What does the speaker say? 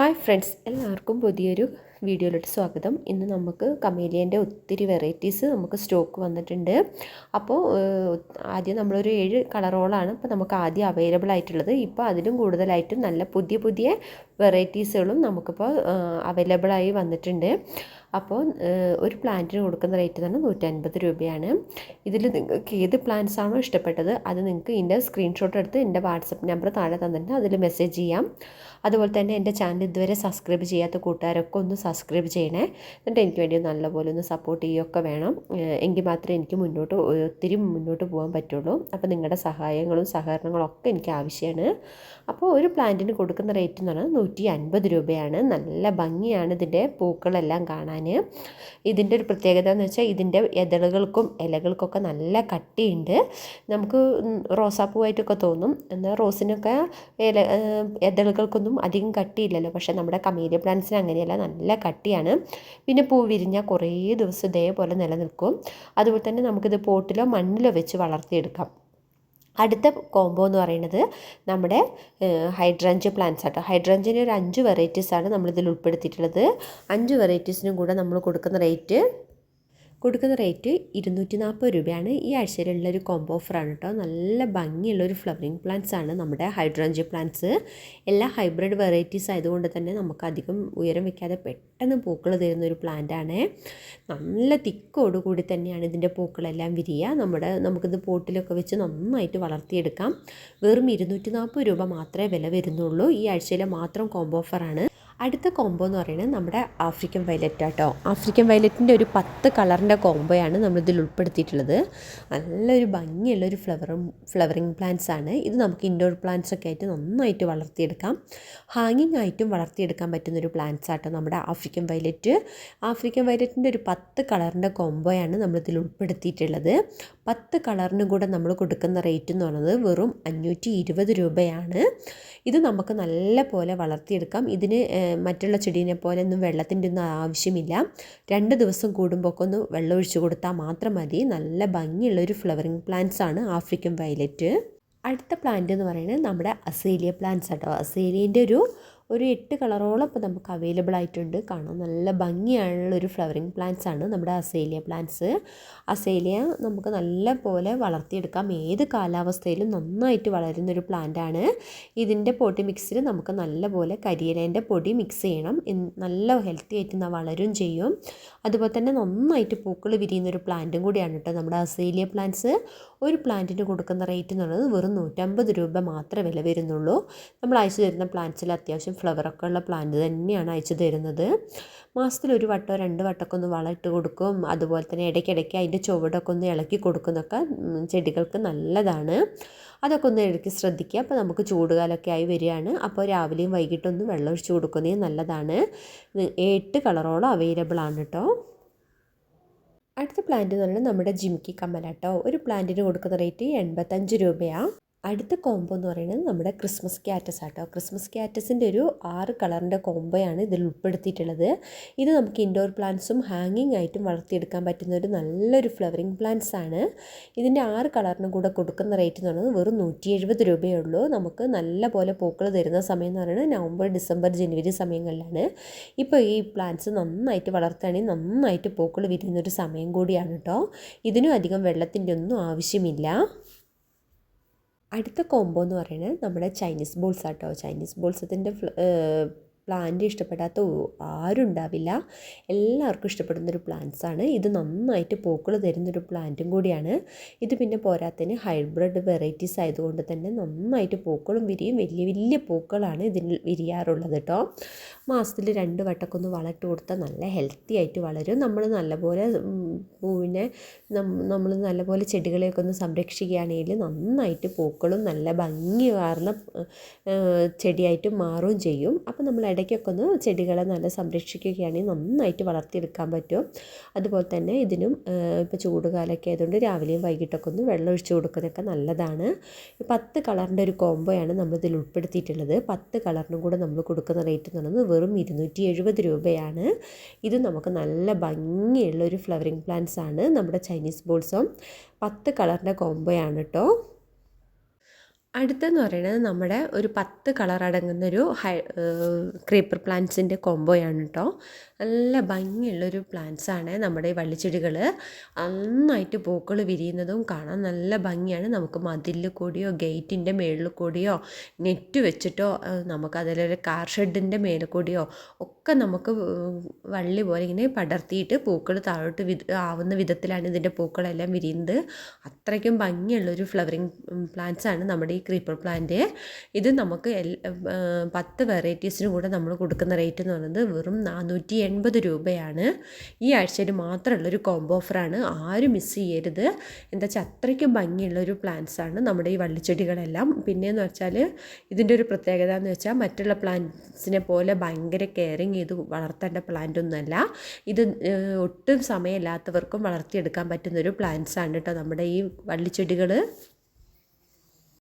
Hi friends എല്ലാവർക്കും പുതിയൊരു വീഡിയോയിലോട്ട് സ്വാഗതം. ഇന്ന് നമുക്ക് കമേലിയന്റെ ഒത്തിരി വെറൈറ്റീസ് നമുക്ക് സ്റ്റോക്ക് വന്നിട്ടുണ്ട്. അപ്പോൾ ആദ്യം നമ്മളൊരു ഏഴ് കളറോളാണ് ഇപ്പോൾ നമുക്ക് ആദ്യം അവൈലബിൾ ആയിട്ടുള്ളത്. ഇപ്പോൾ അതിലും കൂടുതലായിട്ടും നല്ല പുതിയ പുതിയ വെറൈറ്റീസുകളും നമുക്കിപ്പോൾ അവൈലബിളായി വന്നിട്ടുണ്ട്. അപ്പോൾ ഒരു പ്ലാന്റിന് കൊടുക്കുന്ന റേറ്റ് തന്നെ നൂറ്റൻപത് രൂപയാണ്. ഇതിൽ നിങ്ങൾക്ക് ഏത് പ്ലാന്റ്സ് ആണോ ഇഷ്ടപ്പെട്ടത് അത് നിങ്ങൾക്ക് ഇതിന്റെ സ്ക്രീൻഷോട്ട് എടുത്ത് എന്റെ വാട്സപ്പ് നമ്പർ താഴെ തന്നിട്ടുണ്ട്. അതിൽ മെസ്സേജ് ചെയ്യാം. അതുപോലെ തന്നെ എന്റെ ചാനൽ ഇതുവരെ സബ്സ്ക്രൈബ് ചെയ്യാത്ത കൂട്ടുകാരൊക്കെ ഒന്ന് ചെയ്യണേ. എന്നിട്ട് എനിക്ക് വേണ്ടി നല്ലപോലെ ഒന്ന് സപ്പോർട്ട് ചെയ്യുകയൊക്കെ വേണം. എങ്കിൽ മാത്രമേ എനിക്ക് മുന്നോട്ട് ഒത്തിരി മുന്നോട്ട് പോകാൻ പറ്റുള്ളൂ. അപ്പോൾ നിങ്ങളുടെ സഹായങ്ങളും സഹകരണങ്ങളും ഒക്കെ എനിക്ക് ആവശ്യമാണ് അപ്പോൾ ഒരു പ്ലാന്റിന് കൊടുക്കുന്ന റേറ്റ് എന്ന് പറഞ്ഞാൽ നൂറ്റി അൻപത് രൂപയാണ്. നല്ല ഭംഗിയാണ് ഇതിന്റെ പൂക്കളെല്ലാം കാണാൻ ഇതിന്റെ ഒരു പ്രത്യേകത എന്ന് വെച്ചാൽ ഇതിന്റെ എതളുകൾക്കും ഇലകൾക്കൊക്കെ നല്ല കട്ടിയുണ്ട്. നമുക്ക് റോസാപ്പൂവായിട്ടൊക്കെ തോന്നും. എന്നാൽ റോസിനൊക്കെ ഇല എതളുകൾക്കൊന്നും അധികം കട്ടിയില്ലല്ലോ. പക്ഷേ നമ്മുടെ കമേലിയ പ്ലാന്റ്സിന് അങ്ങനെയല്ല. നല്ല കട്ടിയാണ്. പിന്നെ പൂ വിരിഞ്ഞാൽ കുറേ ദിവസം ഇതേപോലെ നിലനിൽക്കും. അതുപോലെ തന്നെ നമുക്കിത് പോട്ടിലോ മണ്ണിലോ വെച്ച് വളർത്തിയെടുക്കാം. അടുത്ത കോംബോ എന്ന് പറയുന്നത് നമ്മുടെ ഹൈഡ്രഞ്ച് പ്ലാന്റ്സ് ആട്ടോ. ഹൈഡ്രഞ്ചിന് ഒരു അഞ്ച് വെറൈറ്റീസാണ് നമ്മളിതിൽ ഉൾപ്പെടുത്തിയിട്ടുള്ളത്. അഞ്ച് വെറൈറ്റീസിനും കൂടെ നമ്മൾ കൊടുക്കുന്ന റേറ്റ് കൊടുക്കുന്ന റേറ്റ് ഇരുന്നൂറ്റി നാൽപ്പത് രൂപയാണ്. ഈ ആഴ്ചയിലുള്ള ഒരു കോംബോ ഓഫറാണ് കേട്ടോ നല്ല ഭംഗിയുള്ള ഒരു ഫ്ലവറിങ് പ്ലാന്റ്സ് ആണ് നമ്മുടെ ഹൈഡ്രഞ്ച് പ്ലാന്റ്സ് എല്ലാ ഹൈബ്രിഡ് വെറൈറ്റീസ് ആയതുകൊണ്ട് തന്നെ നമുക്ക് അധികം ഉയരം വെക്കാതെ പെട്ടെന്ന് പൂക്കൾ തരുന്ന ഒരു പ്ലാന്റ് ആണ്. നല്ല തിക്കോടുകൂടി തന്നെയാണ് ഇതിന്റെ പൂക്കളെല്ലാം വിരിയുക നമ്മുടെ നമുക്കിത് പോട്ടിലൊക്കെ വെച്ച് നന്നായിട്ട് വളർത്തിയെടുക്കാം. വെറും ഇരുന്നൂറ്റി നാൽപ്പത് രൂപ മാത്രമേ വില വരുന്നുള്ളൂ. ഈ ആഴ്ചയിലെ മാത്രം കോംബോ ഓഫറാണ് അടുത്ത കോംബോ എന്ന് പറയുന്നത് നമ്മുടെ ആഫ്രിക്കൻ വയലറ്റ് ആട്ടോ. ആഫ്രിക്കൻ വയലറ്റിന്റെ ഒരു പത്ത് കളറിന്റെ കോംബോയാണ് നമ്മളിതിൽ ഉൾപ്പെടുത്തിയിട്ടുള്ളത്. നല്ലൊരു ഭംഗിയുള്ളൊരു ഫ്ലവറും ഫ്ലവറിങ് പ്ലാന്റ്സ് ആണ്. ഇത് നമുക്ക് ഇൻഡോർ പ്ലാന്റ്സ് ഒക്കെ ആയിട്ട് നന്നായിട്ട് വളർത്തിയെടുക്കാം. ഹാങ്ങിങ് ആയിട്ടും വളർത്തിയെടുക്കാൻ പറ്റുന്നൊരു പ്ലാന്റ്സ് ആട്ടോ നമ്മുടെ ആഫ്രിക്കൻ വയലറ്റ് ആഫ്രിക്കൻ വയലറ്റിന്റെ ഒരു പത്ത് കളറിന്റെ കോംബോയാണ് നമ്മളിതിൽ ഉൾപ്പെടുത്തിയിട്ടുള്ളത്. പത്ത് കളറിനും കൂടെ നമ്മൾ കൊടുക്കുന്ന റേറ്റ് എന്ന് പറയുന്നത് വെറും അഞ്ഞൂറ്റി രൂപയാണ്. ഇത് നമുക്ക് നല്ല പോലെ വളർത്തിയെടുക്കാം. ഇതിന് മറ്റുള്ള ചെടീനെ പോലെ ഒന്നും വെള്ളത്തിന്റെ ഒന്നും ആവശ്യമില്ല. രണ്ട് ദിവസം കൂടുമ്പോൾ ഒക്കെ ഒന്ന് വെള്ളം ഒഴിച്ചു കൊടുത്താൽ മാത്രം മതി. നല്ല ഭംഗിയുള്ള ഒരു ഫ്ലവറിങ് പ്ലാന്റ്സ് ആണ് ആഫ്രിക്കൻ വയലറ്റ് അടുത്ത പ്ലാന്റ് എന്ന് പറയുന്നത് നമ്മുടെ അസേലിയ പ്ലാന്റ്സ് ആട്ടോ. അസേലിയന്റെ ഒരു ഒരു എട്ട് കളറോളം ഇപ്പോൾ നമുക്ക് അവൈലബിൾ ആയിട്ടുണ്ട്. കാണാൻ നല്ല ഭംഗിയായുള്ള ഒരു ഫ്ലവറിങ് പ്ലാന്റ്സ് ആണ് നമ്മുടെ അസേലിയ പ്ലാന്റ്സ് അസേലിയ നമുക്ക് നല്ല പോലെ വളർത്തിയെടുക്കാം. ഏത് കാലാവസ്ഥയിലും നന്നായിട്ട് വളരുന്നൊരു പ്ലാന്റ് ആണ്. ഇതിന്റെ പൊടി മിക്സിൽ നമുക്ക് നല്ല പോലെ കരിയിലേന്റെ പൊടി മിക്സ് ചെയ്യണം. നല്ല ഹെൽത്തി ആയിട്ട് വളരും ചെയ്യും. അതുപോലെ തന്നെ നന്നായിട്ട് പൂക്കൾ വിരിയുന്നൊരു പ്ലാന്റും കൂടിയാണ് കേട്ടോ നമ്മുടെ അസേലിയ പ്ലാന്റ്സ് ഒരു പ്ലാന്റിന് കൊടുക്കുന്ന റേറ്റ് എന്നുള്ളത് വെറും നൂറ്റമ്പത് രൂപ മാത്രമേ വില വരുന്നുള്ളൂ. നമ്മൾ അയച്ചു തരുന്ന പ്ലാന്റ്സിൽ അത്യാവശ്യം ഫ്ലവറൊക്കെ ഉള്ള പ്ലാന്റ് തന്നെയാണ് അയച്ചു തരുന്നത്. മാസത്തിൽ ഒരു വട്ടോ രണ്ട് വട്ടമൊക്കെ ഒന്ന് വളം ഇട്ട് കൊടുക്കും. അതുപോലെ തന്നെ ഇടയ്ക്കിടയ്ക്ക് അതിന്റെ ചുവടൊക്കെ ഒന്ന് ഇളക്കി കൊടുക്കുന്നൊക്കെ ചെടികൾക്ക് നല്ലതാണ്. അതൊക്കെ ഒന്ന് ഇടയ്ക്ക് ശ്രദ്ധിക്കുക. അപ്പോൾ നമുക്ക് ചൂടുകാലമൊക്കെ ആയി വരികയാണ്. അപ്പോൾ രാവിലെയും വൈകിട്ടൊന്നും വെള്ളം ഒഴിച്ചു കൊടുക്കുന്നത് നല്ലതാണ്. എട്ട് കളറോളം അവൈലബിൾ ആണ് കേട്ടോ. അടുത്ത പ്ലാന്റ് എന്ന് പറഞ്ഞാൽ നമ്മുടെ ജിമിക്കി കമ്മലാട്ടോ. ഒരു പ്ലാന്റിന് കൊടുക്കുന്ന റേറ്റ് എൺപത്തഞ്ച് രൂപയാണ് അടുത്ത കോംബോ എന്ന് പറയുന്നത് നമ്മുടെ ക്രിസ്മസ് ക്യാറ്റസ് ആട്ടോ. ക്രിസ്മസ് ക്യാറ്റസിന്റെ ഒരു ആറ് കളറിന്റെ കോംബോയാണ് ഇതിൽ ഉൾപ്പെടുത്തിയിട്ടുള്ളത്. ഇത് നമുക്ക് ഇൻഡോർ പ്ലാന്റ്സും ഹാങ്ങിങ് ആയിട്ടും വളർത്തിയെടുക്കാൻ പറ്റുന്ന ഒരു നല്ലൊരു ഫ്ലവറിങ് പ്ലാന്റ്സ് ആണ്. ഇതിന്റെ ആറ് കളറിനും കൂടെ കൊടുക്കുന്ന റേറ്റ് എന്ന് പറയുന്നത് വെറും നൂറ്റി എഴുപത് രൂപയേ ഉള്ളൂ. നമുക്ക് നല്ല പോലെ പൂക്കൾ തരുന്ന സമയം എന്ന് പറയുന്നത് നവംബർ ഡിസംബർ ജനുവരി സമയങ്ങളിലാണ്. ഇപ്പോൾ ഈ പ്ലാന്റ്സ് നന്നായിട്ട് വളർത്തുകയാണെങ്കിൽ നന്നായിട്ട് പൂക്കൾ വിരിയുന്നൊരു സമയം കൂടിയാണ് കേട്ടോ ഇതിനും അധികം വെള്ളത്തിന്റെ ഒന്നും ആവശ്യമില്ല. അടുത്ത കോംബോ എന്ന് പറയുന്നത് നമ്മുടെ ചൈനീസ് ബോൾസ് ആട്ടോ. ചൈനീസ് ബോൾസത്തിന്റെ പ്ലാന്റ് ഇഷ്ടപ്പെടാത്ത ആരും ഉണ്ടാവില്ല എല്ലാവർക്കും ഇഷ്ടപ്പെടുന്നൊരു പ്ലാന്റ്സ് ആണ്. ഇത് നന്നായിട്ട് പൂക്കൾ തരുന്നൊരു പ്ലാന്റും കൂടിയാണ്. ഇത് പിന്നെ പോരാത്തതിന് ഹൈബ്രിഡ് വെറൈറ്റീസ് ആയതുകൊണ്ട് തന്നെ നന്നായിട്ട് പൂക്കളും വിരിയും. വലിയ വലിയ പൂക്കളാണ് ഇതിൽ വിരിയാറുള്ളത് കേട്ടോ മാസത്തിൽ രണ്ട് വട്ടമൊക്കെ ഒന്ന് വളമിട്ട് കൊടുത്താൽ നല്ല ഹെൽത്തി ആയിട്ട് വളരും. നമ്മൾ നല്ലപോലെ പൂവിനെ നമ്മൾ നല്ലപോലെ ചെടികളെയൊക്കെ ഒന്ന് സംരക്ഷിക്കുകയാണെങ്കിൽ നന്നായിട്ട് പൂക്കളും നല്ല ഭംഗി വാർന്ന ചെടിയായിട്ട് മാറുകയും ചെയ്യും. അപ്പോൾ നമ്മൾ ഇടയ്ക്കൊക്കെ ഒന്ന് ചെടികളെ നല്ല സംരക്ഷിക്കുകയാണെങ്കിൽ നന്നായിട്ട് വളർത്തിയെടുക്കാൻ പറ്റും. അതുപോലെ തന്നെ ഇതിനും ഇപ്പോൾ ചൂടുകാലമൊക്കെ ആയതുകൊണ്ട് രാവിലെയും വൈകിട്ടൊക്കെ ഒന്ന് വെള്ളം ഒഴിച്ചു കൊടുക്കുന്നതൊക്കെ നല്ലതാണ്. പത്ത് കളറിന്റെ ഒരു കോംബോയാണ് നമ്മളിതിൽ ഉൾപ്പെടുത്തിയിട്ടുള്ളത്. പത്ത് കളറിനും കൂടെ നമ്മൾ കൊടുക്കുന്ന റേറ്റ് എന്ന് പറയുന്നത് വെറും ഇരുന്നൂറ്റി എഴുപത് രൂപയാണ്. ഇത് നമുക്ക് നല്ല ഭംഗിയുള്ള ഒരു ഫ്ലവറിങ് പ്ലാന്റ്സ് ആണ് നമ്മുടെ ചൈനീസ് ബോൾസും. പത്ത് കളറിന്റെ കോംബോയാണ് കേട്ടോ. അടുത്തെന്ന് പറയുന്നത് നമ്മുടെ ഒരു പത്ത് കളർ അടങ്ങുന്നൊരു ഹൈ ക്രീപ്പർ പ്ലാന്റ്സിന്റെ കോംബോയാണ് കേട്ടോ നല്ല ഭംഗിയുള്ളൊരു പ്ലാന്റ്സാണ് നമ്മുടെ ഈ വള്ളിച്ചെടികൾ നന്നായിട്ട് പൂക്കൾ വിരിയുന്നതും കാണാൻ നല്ല ഭംഗിയാണ്. നമുക്ക് മതിലിൽ കൂടിയോ ഗേറ്റിന്റെ മേളിൽ കൂടിയോ നെറ്റ് വെച്ചിട്ടോ നമുക്ക് അതിലൊരു കാർ ഷെഡിന്റെ മേലെ കൂടിയോ ഒക്കെ നമുക്ക് വള്ളി പോലെ ഇങ്ങനെ പടർത്തിയിട്ട് പൂക്കൾ താഴോട്ട് വി ആവുന്ന വിധത്തിലാണ് ഇതിന്റെ പൂക്കളെല്ലാം വിരിയുന്നത്. അത്രയ്ക്കും ഭംഗിയുള്ളൊരു ഫ്ലവറിങ് പ്ലാന്റ്സാണ് നമ്മുടെ ഈ ക്രീപ്പർ പ്ലാന്റ് ഇത് നമുക്ക് പത്ത് വെറൈറ്റീസിന് കൂടെ നമ്മൾ കൊടുക്കുന്ന റേറ്റ് എന്ന് പറയുന്നത് വെറും നാനൂറ്റി എൺപത് രൂപയാണ്. ഈ ആഴ്ചയിൽ മാത്രമുള്ളൊരു കോംബോ ഓഫറാണ് ആരും മിസ് ചെയ്യരുത്. എന്താ വെച്ചാൽ അത്രയ്ക്കും ഭംഗിയുള്ളൊരു പ്ലാന്റ്സാണ് നമ്മുടെ ഈ വള്ളിച്ചെടികളെല്ലാം. പിന്നെയെന്ന് വെച്ചാൽ ഇതിന്റെ ഒരു പ്രത്യേകത എന്ന് വെച്ചാൽ മറ്റുള്ള പ്ലാന്റ്സിനെ പോലെ ഭയങ്കര കെയറിങ് ചെയ്ത് വളർത്തേണ്ട പ്ലാന്റ് ഒന്നുമല്ല. ഇത് ഒട്ടും സമയമില്ലാത്തവർക്കും വളർത്തിയെടുക്കാൻ പറ്റുന്നൊരു പ്ലാന്റ്സാണ് കേട്ടോ നമ്മുടെ ഈ വള്ളിച്ചെടികൾ